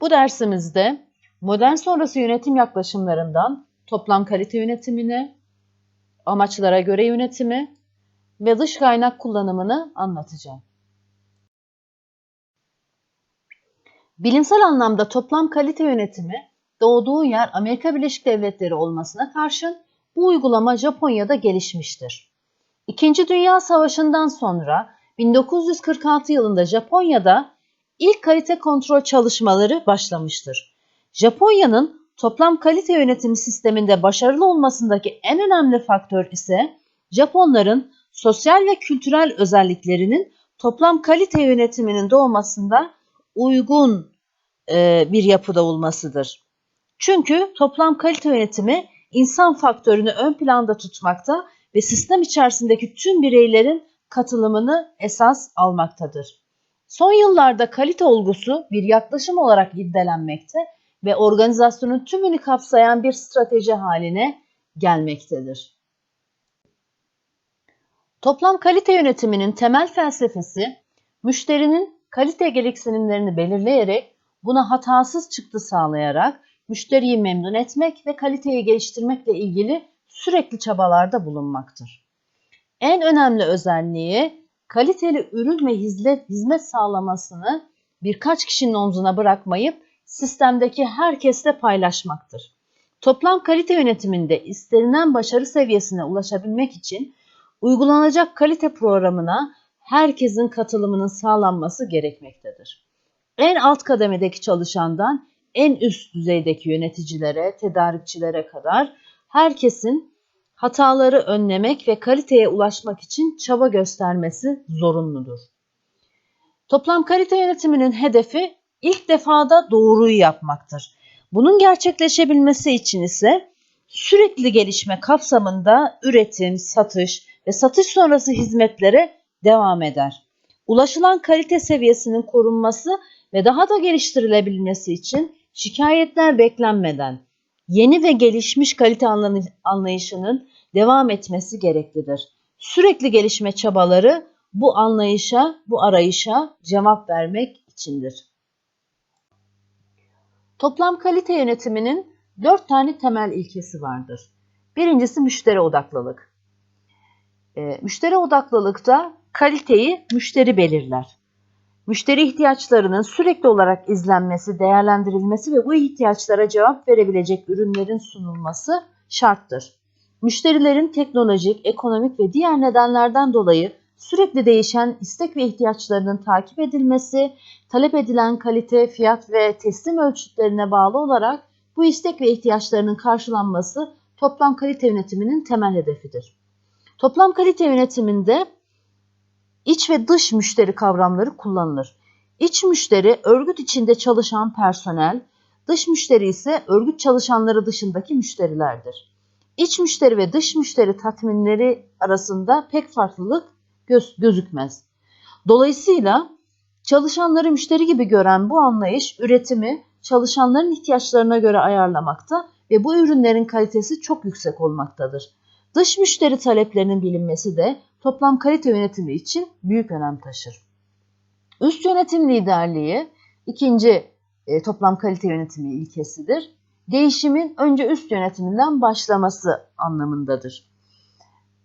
Bu dersimizde modern sonrası yönetim yaklaşımlarından toplam kalite yönetimine, amaçlara göre yönetimi ve dış kaynak kullanımını anlatacağım. Bilimsel anlamda toplam kalite yönetimi doğduğu yer Amerika Birleşik Devletleri olmasına karşın bu uygulama Japonya'da gelişmiştir. İkinci Dünya Savaşı'ndan sonra 1946 yılında Japonya'da ilk kalite kontrol çalışmaları başlamıştır. Japonya'nın toplam kalite yönetimi sisteminde başarılı olmasındaki en önemli faktör ise Japonların sosyal ve kültürel özelliklerinin toplam kalite yönetiminin doğmasında uygun e, bir yapıda olmasıdır. Çünkü toplam kalite yönetimi insan faktörünü ön planda tutmakta ve sistem içerisindeki tüm bireylerin katılımını esas almaktadır. Son yıllarda kalite olgusu bir yaklaşım olarak irdelenmekte ve organizasyonun tümünü kapsayan bir strateji haline gelmektedir. Toplam kalite yönetiminin temel felsefesi, müşterinin kalite gereksinimlerini belirleyerek buna hatasız çıktı sağlayarak müşteriyi memnun etmek ve kaliteyi geliştirmekle ilgili sürekli çabalarda bulunmaktır. En önemli özelliği kaliteli ürün ve hizmet sağlamasını birkaç kişinin omzuna bırakmayıp sistemdeki herkesle paylaşmaktır. Toplam kalite yönetiminde istenilen başarı seviyesine ulaşabilmek için uygulanacak kalite programına herkesin katılımının sağlanması gerekmektedir. En alt kademedeki çalışandan en üst düzeydeki yöneticilere, tedarikçilere kadar herkesin hataları önlemek ve kaliteye ulaşmak için çaba göstermesi zorunludur. Toplam kalite yönetiminin hedefi ilk defada doğruyu yapmaktır. Bunun gerçekleşebilmesi için ise sürekli gelişme kapsamında üretim, satış ve satış sonrası hizmetlere devam eder. Ulaşılan kalite seviyesinin korunması ve daha da geliştirilebilmesi için şikayetler beklenmeden yeni ve gelişmiş kalite anlayışının devam etmesi gereklidir. Sürekli gelişme çabaları bu anlayışa, bu arayışa cevap vermek içindir. Toplam kalite yönetiminin dört tane temel ilkesi vardır. Birincisi müşteri odaklılık. E, müşteri odaklılıkta kaliteyi müşteri belirler. Müşteri ihtiyaçlarının sürekli olarak izlenmesi, değerlendirilmesi ve bu ihtiyaçlara cevap verebilecek ürünlerin sunulması şarttır. Müşterilerin teknolojik, ekonomik ve diğer nedenlerden dolayı sürekli değişen istek ve ihtiyaçlarının takip edilmesi, talep edilen kalite, fiyat ve teslim ölçütlerine bağlı olarak bu istek ve ihtiyaçlarının karşılanması toplam kalite yönetiminin temel hedefidir. Toplam kalite yönetiminde iç ve dış müşteri kavramları kullanılır. İç müşteri örgüt içinde çalışan personel, dış müşteri ise örgüt çalışanları dışındaki müşterilerdir. İç müşteri ve dış müşteri tatminleri arasında pek farklılık göz gözükmez. Dolayısıyla çalışanları müşteri gibi gören bu anlayış üretimi çalışanların ihtiyaçlarına göre ayarlamakta ve bu ürünlerin kalitesi çok yüksek olmaktadır. Dış müşteri taleplerinin bilinmesi de toplam kalite yönetimi için büyük önem taşır. Üst yönetim liderliği ikinci e, toplam kalite yönetimi ilkesidir. Değişimin önce üst yönetiminden başlaması anlamındadır.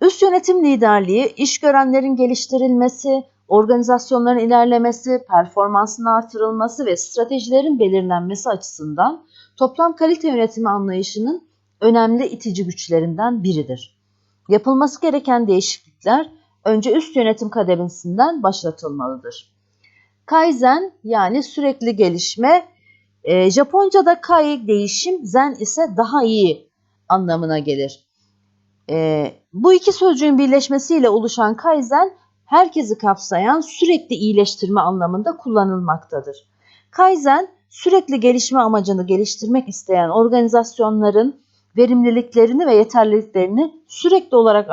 Üst yönetim liderliği iş görenlerin geliştirilmesi, organizasyonların ilerlemesi, performansın artırılması ve stratejilerin belirlenmesi açısından toplam kalite yönetimi anlayışının önemli itici güçlerinden biridir. Yapılması gereken değişiklikler önce üst yönetim kademesinden başlatılmalıdır. Kaizen yani sürekli gelişme, e, Japonca'da kai değişim, zen ise daha iyi anlamına gelir. E, bu iki sözcüğün birleşmesiyle oluşan kaizen herkesi kapsayan sürekli iyileştirme anlamında kullanılmaktadır. Kaizen sürekli gelişme amacını geliştirmek isteyen organizasyonların verimliliklerini ve yeterliliklerini sürekli olarak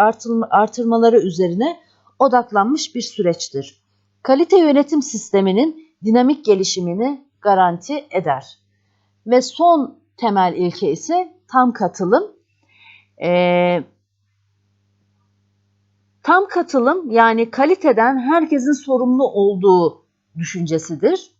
artırmaları üzerine odaklanmış bir süreçtir. Kalite yönetim sisteminin dinamik gelişimini garanti eder. Ve son temel ilke ise tam katılım. Ee, tam katılım yani kaliteden herkesin sorumlu olduğu düşüncesidir.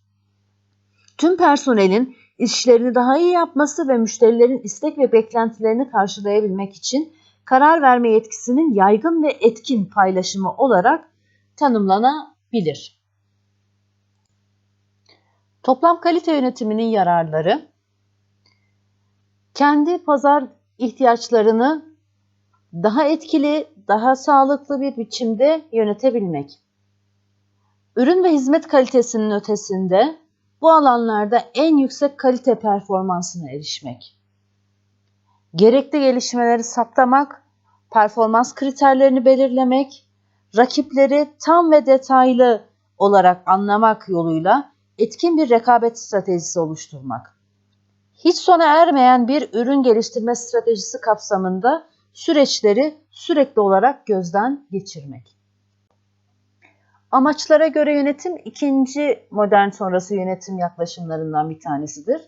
tüm personelin işlerini daha iyi yapması ve müşterilerin istek ve beklentilerini karşılayabilmek için karar verme yetkisinin yaygın ve etkin paylaşımı olarak tanımlanabilir. Toplam kalite yönetiminin yararları kendi pazar ihtiyaçlarını daha etkili, daha sağlıklı bir biçimde yönetebilmek. Ürün ve hizmet kalitesinin ötesinde bu alanlarda en yüksek kalite performansına erişmek. Gerekli gelişmeleri saptamak, performans kriterlerini belirlemek, rakipleri tam ve detaylı olarak anlamak yoluyla etkin bir rekabet stratejisi oluşturmak. Hiç sona ermeyen bir ürün geliştirme stratejisi kapsamında süreçleri sürekli olarak gözden geçirmek. Amaçlara göre yönetim ikinci modern sonrası yönetim yaklaşımlarından bir tanesidir.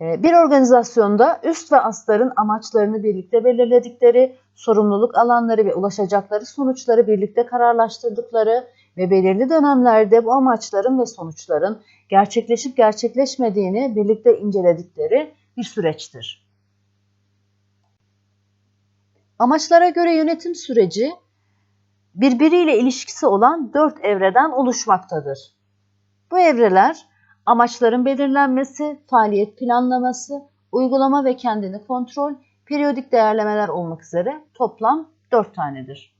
Ee, bir organizasyonda üst ve astların amaçlarını birlikte belirledikleri, sorumluluk alanları ve ulaşacakları sonuçları birlikte kararlaştırdıkları ve belirli dönemlerde bu amaçların ve sonuçların gerçekleşip gerçekleşmediğini birlikte inceledikleri bir süreçtir. Amaçlara göre yönetim süreci birbiriyle ilişkisi olan dört evreden oluşmaktadır. Bu evreler amaçların belirlenmesi, faaliyet planlaması, uygulama ve kendini kontrol, periyodik değerlemeler olmak üzere toplam dört tanedir.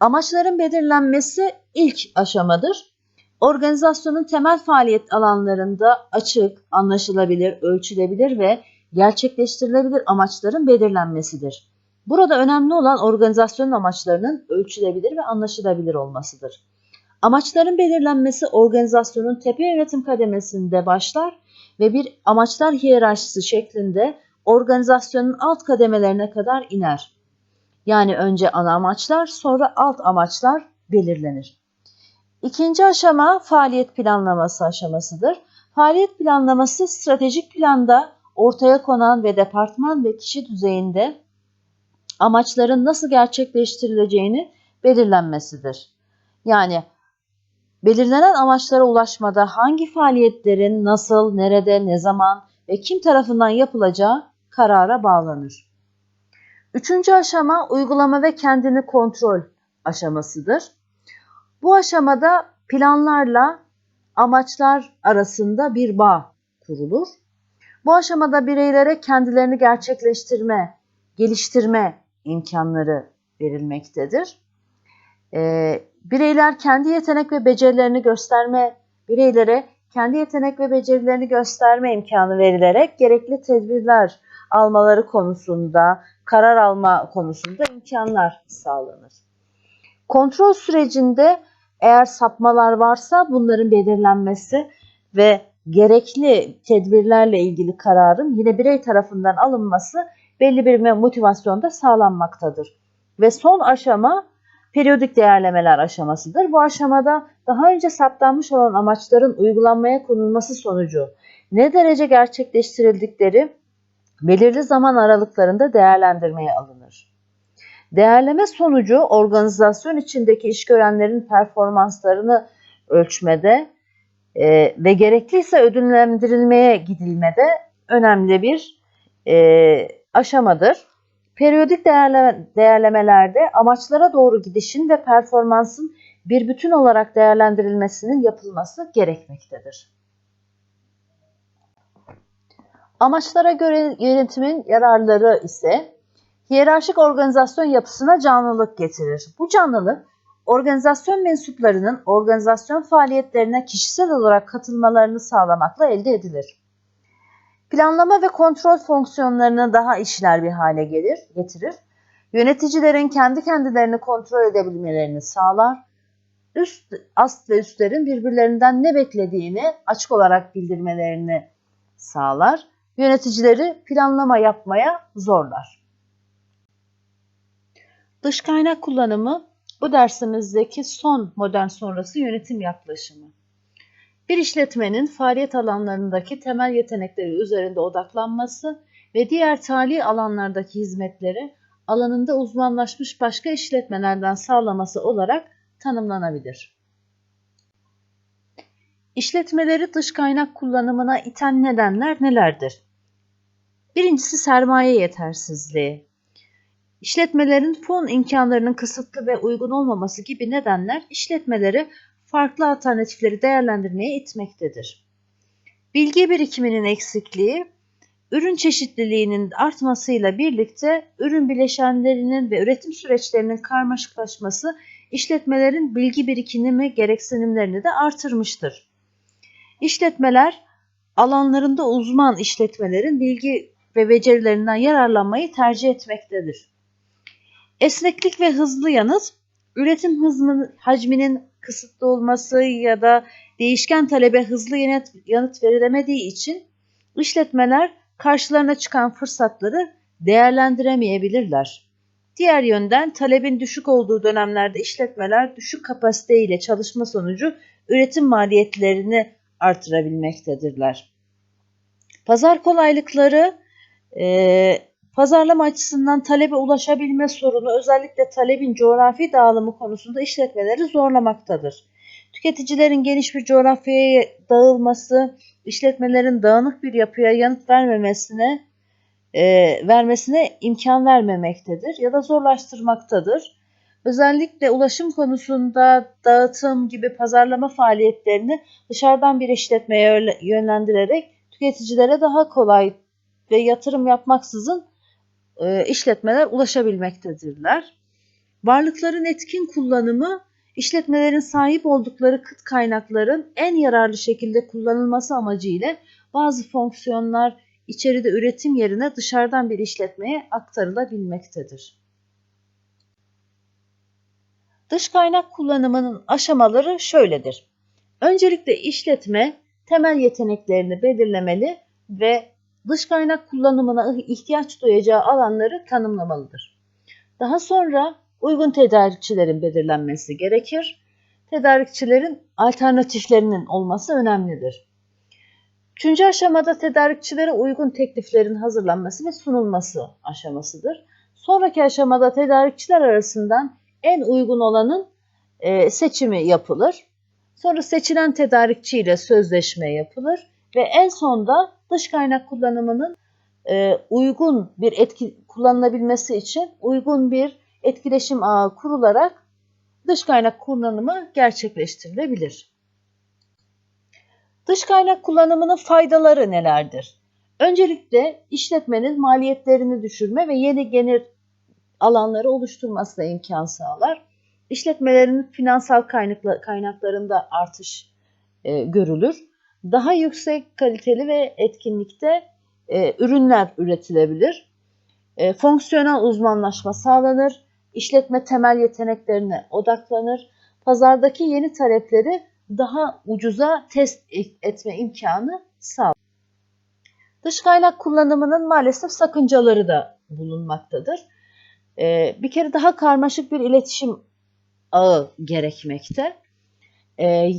Amaçların belirlenmesi ilk aşamadır. Organizasyonun temel faaliyet alanlarında açık, anlaşılabilir, ölçülebilir ve gerçekleştirilebilir amaçların belirlenmesidir. Burada önemli olan organizasyonun amaçlarının ölçülebilir ve anlaşılabilir olmasıdır. Amaçların belirlenmesi organizasyonun tepe yönetim kademesinde başlar ve bir amaçlar hiyerarşisi şeklinde organizasyonun alt kademelerine kadar iner. Yani önce ana amaçlar, sonra alt amaçlar belirlenir. İkinci aşama faaliyet planlaması aşamasıdır. Faaliyet planlaması stratejik planda ortaya konan ve departman ve kişi düzeyinde amaçların nasıl gerçekleştirileceğini belirlenmesidir. Yani belirlenen amaçlara ulaşmada hangi faaliyetlerin nasıl, nerede, ne zaman ve kim tarafından yapılacağı karara bağlanır. Üçüncü aşama uygulama ve kendini kontrol aşamasıdır. Bu aşamada planlarla amaçlar arasında bir bağ kurulur. Bu aşamada bireylere kendilerini gerçekleştirme, geliştirme imkanları verilmektedir. Ee, bireyler kendi yetenek ve becerilerini gösterme, bireylere kendi yetenek ve becerilerini gösterme imkanı verilerek gerekli tedbirler almaları konusunda, karar alma konusunda imkanlar sağlanır. Kontrol sürecinde eğer sapmalar varsa bunların belirlenmesi ve gerekli tedbirlerle ilgili kararın yine birey tarafından alınması belli bir motivasyonda sağlanmaktadır. Ve son aşama periyodik değerlemeler aşamasıdır. Bu aşamada daha önce saptanmış olan amaçların uygulanmaya konulması sonucu ne derece gerçekleştirildikleri belirli zaman aralıklarında değerlendirmeye alınır. Değerleme sonucu organizasyon içindeki iş görenlerin performanslarını ölçmede e, ve gerekliyse ödüllendirilmeye gidilmede önemli bir e, aşamadır. Periyodik değerleme, değerlemelerde amaçlara doğru gidişin ve performansın bir bütün olarak değerlendirilmesinin yapılması gerekmektedir. Amaçlara göre yönetimin yararları ise hiyerarşik organizasyon yapısına canlılık getirir. Bu canlılık organizasyon mensuplarının organizasyon faaliyetlerine kişisel olarak katılmalarını sağlamakla elde edilir. Planlama ve kontrol fonksiyonlarını daha işler bir hale gelir, getirir. Yöneticilerin kendi kendilerini kontrol edebilmelerini sağlar. Üst, ast ve üstlerin birbirlerinden ne beklediğini açık olarak bildirmelerini sağlar. Yöneticileri planlama yapmaya zorlar. Dış kaynak kullanımı bu dersimizdeki son modern sonrası yönetim yaklaşımı. Bir işletmenin faaliyet alanlarındaki temel yetenekleri üzerinde odaklanması ve diğer tali alanlardaki hizmetleri alanında uzmanlaşmış başka işletmelerden sağlaması olarak tanımlanabilir. İşletmeleri dış kaynak kullanımına iten nedenler nelerdir? Birincisi sermaye yetersizliği. İşletmelerin fon imkanlarının kısıtlı ve uygun olmaması gibi nedenler işletmeleri farklı alternatifleri değerlendirmeye itmektedir. Bilgi birikiminin eksikliği, ürün çeşitliliğinin artmasıyla birlikte ürün bileşenlerinin ve üretim süreçlerinin karmaşıklaşması işletmelerin bilgi birikimi gereksinimlerini de artırmıştır. İşletmeler alanlarında uzman işletmelerin bilgi ve becerilerinden yararlanmayı tercih etmektedir. Esneklik ve hızlı yanıt, üretim hızının, hacminin kısıtlı olması ya da değişken talebe hızlı yanıt, yanıt verilemediği için işletmeler karşılarına çıkan fırsatları değerlendiremeyebilirler. Diğer yönden talebin düşük olduğu dönemlerde işletmeler düşük kapasite ile çalışma sonucu üretim maliyetlerini artırabilmektedirler. Pazar kolaylıkları e, pazarlama açısından talebe ulaşabilme sorunu özellikle talebin coğrafi dağılımı konusunda işletmeleri zorlamaktadır. Tüketicilerin geniş bir coğrafyaya dağılması, işletmelerin dağınık bir yapıya yanıt vermemesine e, vermesine imkan vermemektedir ya da zorlaştırmaktadır. Özellikle ulaşım konusunda dağıtım gibi pazarlama faaliyetlerini dışarıdan bir işletmeye yönlendirerek tüketicilere daha kolay ve yatırım yapmaksızın e, işletmeler ulaşabilmektedirler. Varlıkların etkin kullanımı işletmelerin sahip oldukları kıt kaynakların en yararlı şekilde kullanılması amacıyla bazı fonksiyonlar içeride üretim yerine dışarıdan bir işletmeye aktarılabilmektedir. Dış kaynak kullanımının aşamaları şöyledir. Öncelikle işletme temel yeteneklerini belirlemeli ve dış kaynak kullanımına ihtiyaç duyacağı alanları tanımlamalıdır. Daha sonra uygun tedarikçilerin belirlenmesi gerekir. Tedarikçilerin alternatiflerinin olması önemlidir. Üçüncü aşamada tedarikçilere uygun tekliflerin hazırlanması ve sunulması aşamasıdır. Sonraki aşamada tedarikçiler arasından en uygun olanın e, seçimi yapılır. Sonra seçilen tedarikçi ile sözleşme yapılır ve en sonda dış kaynak kullanımının e, uygun bir etki kullanılabilmesi için uygun bir etkileşim ağı kurularak dış kaynak kullanımı gerçekleştirilebilir. Dış kaynak kullanımının faydaları nelerdir? Öncelikle işletmenin maliyetlerini düşürme ve yeni gelir alanları oluşturmasına imkan sağlar. İşletmelerin finansal kaynaklarında artış e, görülür. Daha yüksek kaliteli ve etkinlikte e, ürünler üretilebilir. E, fonksiyonel uzmanlaşma sağlanır. İşletme temel yeteneklerine odaklanır. Pazardaki yeni talepleri daha ucuza test etme imkanı sağlar. Dış kaynak kullanımının maalesef sakıncaları da bulunmaktadır. Ee, bir kere daha karmaşık bir iletişim ağı gerekmekte. Ee,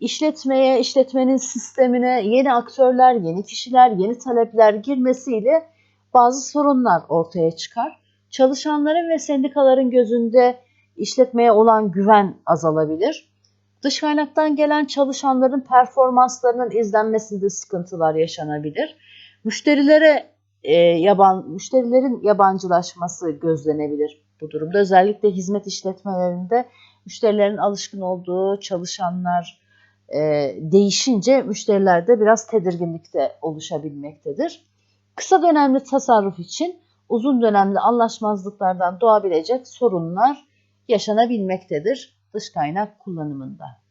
işletmeye, işletmenin sistemine yeni aktörler, yeni kişiler, yeni talepler girmesiyle bazı sorunlar ortaya çıkar. Çalışanların ve sendikaların gözünde işletmeye olan güven azalabilir. Dış kaynaktan gelen çalışanların performanslarının izlenmesinde sıkıntılar yaşanabilir. Müşterilere e, yaban müşterilerin yabancılaşması gözlenebilir bu durumda. Özellikle hizmet işletmelerinde müşterilerin alışkın olduğu çalışanlar e, değişince müşterilerde biraz tedirginlikte oluşabilmektedir. Kısa dönemli tasarruf için uzun dönemli anlaşmazlıklardan doğabilecek sorunlar yaşanabilmektedir dış kaynak kullanımında.